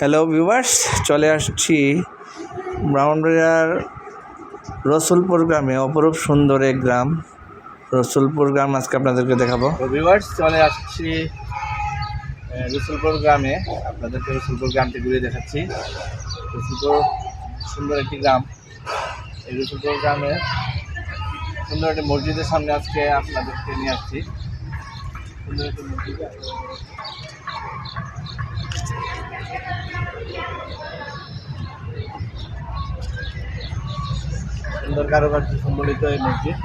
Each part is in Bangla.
হ্যালো ভিউয়ার্স চলে আসছি ব্রাউনবাড়িয়ার রসুলপুর গ্রামে, অপরূপ সুন্দর এক গ্রাম। রসুলপুর গ্রাম আজকে আপনাদেরকে দেখাবো। ভিউয়ার্স চলে আসছি রসুলপুর গ্রামে। আপনাদেরকে রসুলপুর গ্রামটি ঘুরে দেখাচ্ছি। রসুলপুর সুন্দর একটি গ্রাম। এই রসুলপুর গ্রামে সুন্দর একটি মসজিদের সামনে আজকে আপনাদেরকে নিয়ে আসছি। সুন্দর একটি মসজিদ। সুন্দর কারুকার্য সম্বলিত এই মসজিদ।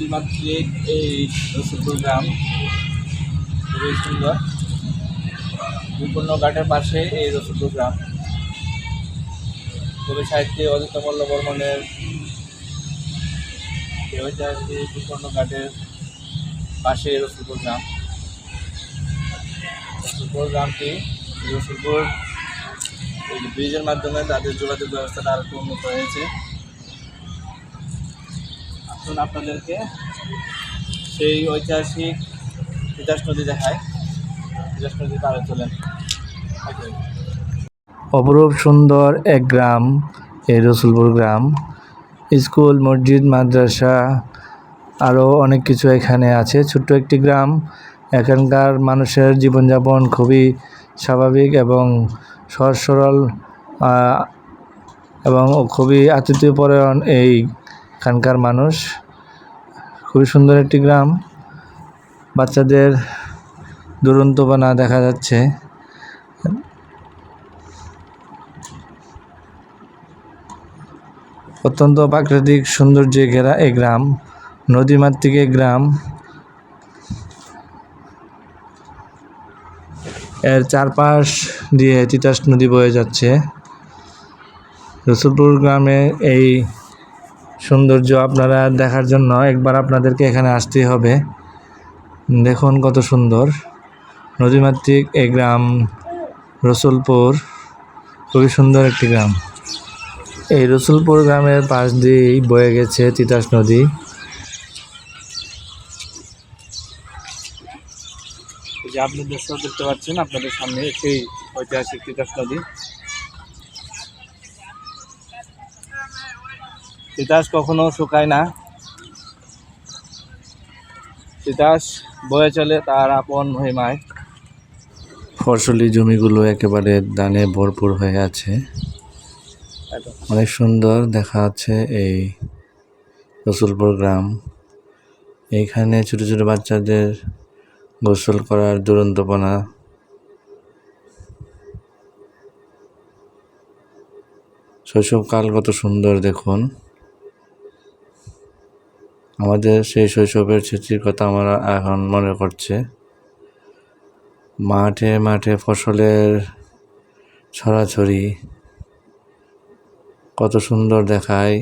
নদীমাতৃক এই রসুলপুর গ্রাম খুবই সুন্দর। বিপন্ন ঘাটের পাশে এই রসুলপুর গ্রাম কবি সাহিত্যে অজিত মল্ল বর্মনের বিপন্ন ঘাটের পাশে রসুলপুর গ্রাম রসুলপুর গ্রামটি রসুলপুর ব্রিজের মাধ্যমে তাদের যোগাযোগ ব্যবস্থাটা আরও একটু উন্নত হয়েছে। আসুন আপনাদেরকে। সেই ঐতিহাসিক তিতাস নদী দেখায়। তিতাস নদী পাড়ে চলেন। অপরূপ সুন্দর এক গ্রাম, এই রসুলপুর গ্রাম। স্কুল, মসজিদ, মাদ্রাসা, আরও অনেক কিছু এখানে আছে। ছোট্ট একটি গ্রাম। এখানকার মানুষের জীবনযাপন খুবই স্বাভাবিক এবং সহজ সরল এবং খুবই আতিথ্যপরায়ণ এইখানকার মানুষ। খুবই সুন্দর একটি গ্রাম। বাচ্চাদের দুরন্ত দুরন্তপনা দেখা যাচ্ছে। অত্যন্ত প্রাকৃতিক সৌন্দর্যে ঘেরা এই গ্রাম, নদীমাতৃক এই গ্রাম। এর চারপাশ দিয়ে তিতাস নদী বয়ে যাচ্ছে। রসুলপুর গ্রামে এই সৌন্দর্য আপনারা দেখার জন্য একবার আপনাদেরকে এখানে আসতেই হবে। দেখুন কত সুন্দর। নদীমাতৃক এই গ্রাম, রসুলপুর, খুবই সুন্দর একটি গ্রাম। এই রসুলপুর গ্রামের পাশ দিয়েই বয়ে গেছে তিতাস নদী। যে দেখতে পাচ্ছেন, আপনাদের সামনে সেই ঐতিহাসিক তিতাস নদী। তিতাস কখনো শুকায় না। তিতাস বয়ে চলে তার আপন মহিমায়। ফসলি জমিগুলো একেবারে দানে ভরপুর হয়ে আছে। অনেক সুন্দর দেখা যাচ্ছে এই রসুলপুর গ্রাম। এইখানে ছোট ছোট বাচ্চাদের গোসল করার দুরন্তপনা। শৈশবকাল কত সুন্দর দেখুন। আমাদের সেই শৈশবের স্মৃতির কথা আমরা এখন মনে করছে মাঠে মাঠে ফসলের ছড়াছড়ি, কত সুন্দর দেখায়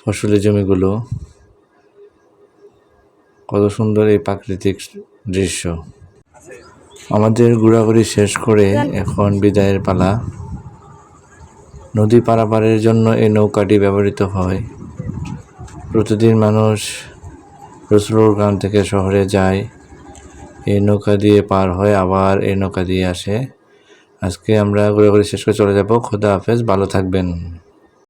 ফসলের জমিগুলো, কত সুন্দর এই প্রাকৃতিক দৃশ্য। আমাদের ঘোরাঘুরি শেষ করে এখন বিদায়ের পালা। নদী পারাপারের জন্য এই নৌকাটি ব্যবহৃত হয়। প্রতিদিন মানুষ রসুলোর গ্রাম থেকে শহরে যায়। এই নৌকা দিয়ে পার হয় আবার এই নৌকা দিয়ে আসে। আজকে আমরা ঘোরাঘুরি শেষ করে চলে যাব। খোদা হাফেজ, ভালো থাকবেন।